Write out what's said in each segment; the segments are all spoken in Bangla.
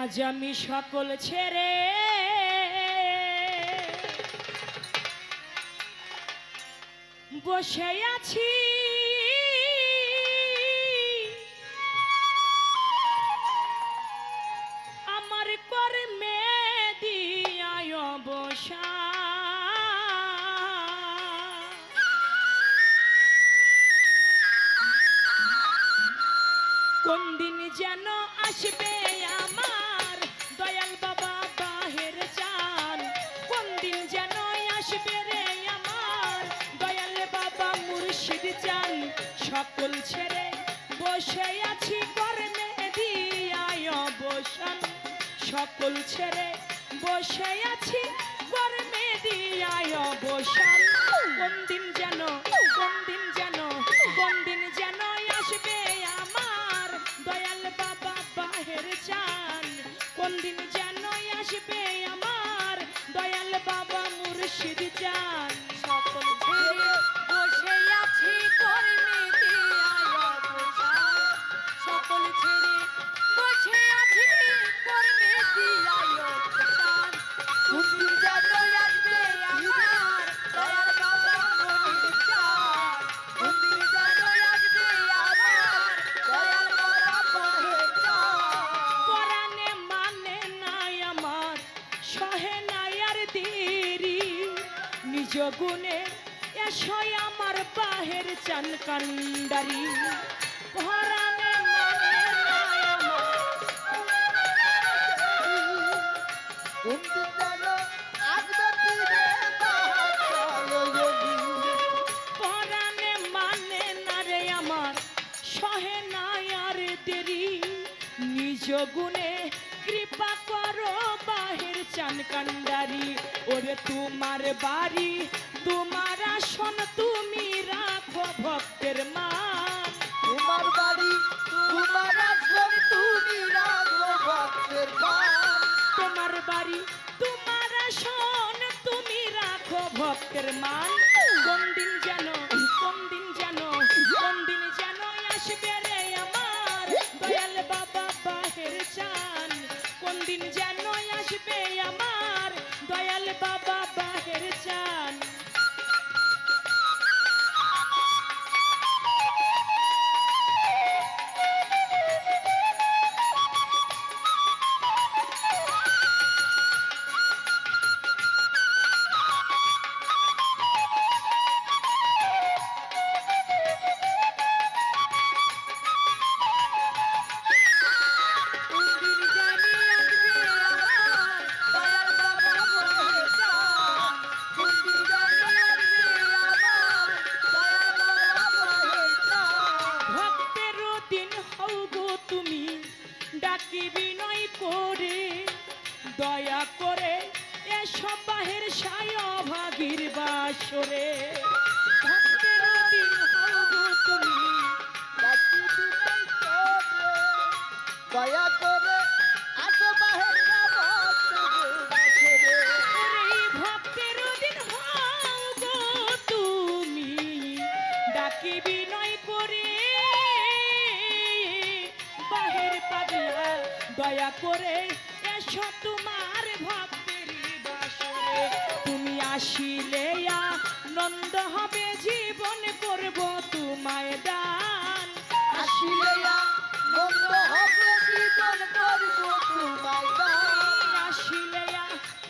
আজ আমি সকল ছেড়ে বসে আছি। আমার কর্মে দিয়ায় বসা কোন দিন যেন আসবে আমার আমার। দয়াল বাবা মুর্শিদ চান, সকল ছেড়ে বসে আছি কর্মে দিয়ায় অবসান। সকল ছেড়ে বসে আছি কর্মে দিয়ায় অবসান। কোন দিন যেন মুর্শিদ গুণে এসয় আমার বাহের চান কান্ডারি। পরাণে মানে আমার দেরি। নিজ চান কান্ডারি ওরে তোমার বাড়ি তোমার আসন তুমি রাখো ভক্তের মান তোমার বাড়ি তোমার আসন তুমি রাখো ভক্তের পান তোমার বাড়ি তোমার আসন তুমি রাখো ভক্তের মান কোন দিন যেন কোন দিন যেন কোন দিন যেন আসবে রে আমার। দয়াল বাবা বাহের চান কোন দিন যেন দয়া করে এসব বাহের সায় ভাগির বাসরে দয়া করে আসো বাহের ভক্তের দিন গো তুমি, ডাকি বিনয় করে। বাহের পাগলা, দয়া করে এসো তোমার আসিলে আনন্দ হবে জীবন করব তোমায় দান। আসিলে নন্দ হবে জীবন করব তোমায় দান। আসিলে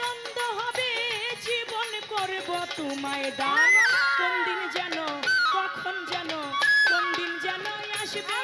নন্দ হবে জীবন করব তোমায় দান। কোন দিন যেন কখন যেন কোন দিন যেন আসবে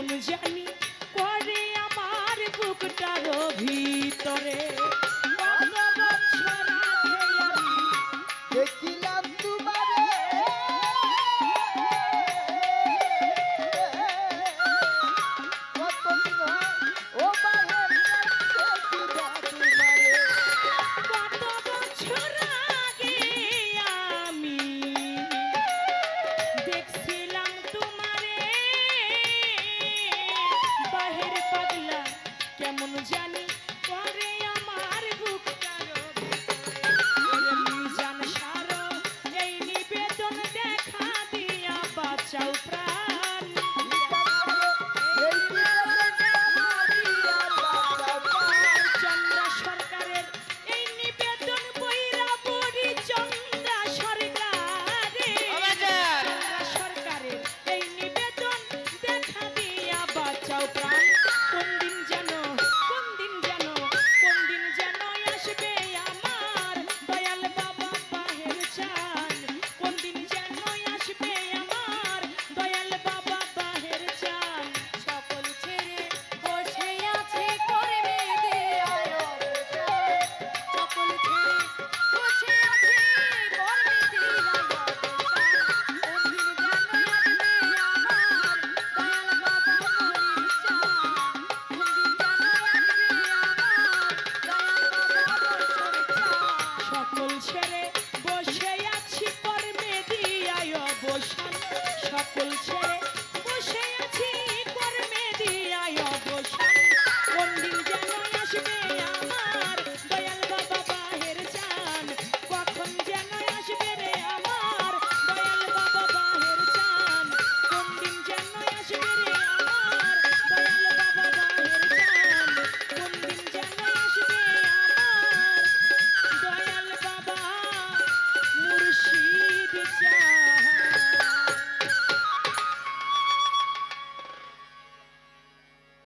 কেমন জানি করে আমার বুকটার ভিতরে।